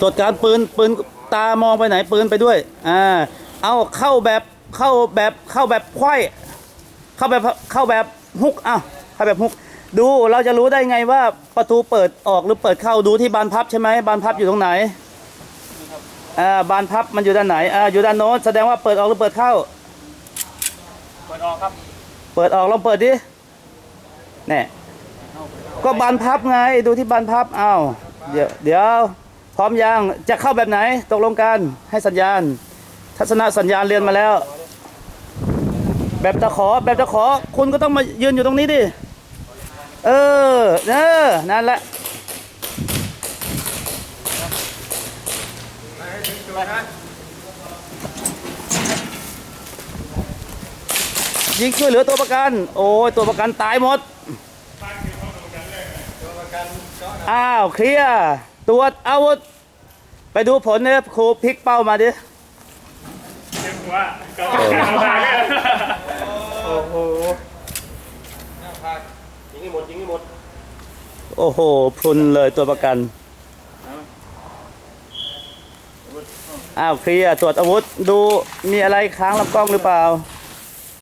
ตรวจการปืนปืนตามองไปไหนปืนไปด้วยอ่าเอาเข้าแบบเข้าแบบเข้าแบบไขว้เข้าแบบเข้าแบบฮุกอ้าวเข้าแบบฮุก ดูเราจะรู้ได้ไงว่าประตูเปิดออกหรือเปิดเข้าดูที่บานพับใช่ไหมบานพับอยู่ตรงไหนอ่าบานพับมันอยู่ด้านไหนอ่าอยู่ด้านโน้นแสดงว่าเปิดออกหรือเปิดเข้า เปิดออกครับ เปิดออกลองเปิดดิแน่ก็บานพับไงดูที่บานพับอ้าวเดี๋ยวเดี๋ยว พร้อมยังจะเข้าแบบไหนตกลงกันให้สัญญาณ ทัศนสัญญาณเรียนมาแล้ว แบบตะขอแบบตะขอ คุณก็ต้องมายืนอยู่ตรงนี้ดิเออเออนั่นแหละยิงช่วยเหลือตัวประกัน โอ้ยตัวประกันตายหมด อ้าว เคลียร์ ตรวจอาวุธ ไปดูผลเนี่ยครูพลิกเป้ามาดิเจ็บหัวก็เอามาเลยโอ้โหยิงให้หมดยิงให้หมด โอ้โหพรุนเลยตัวประกัน อ้าวเคลียร์ตรวจอาวุธ ดูมีอะไรค้างลำกล้องหรือเปล่าไ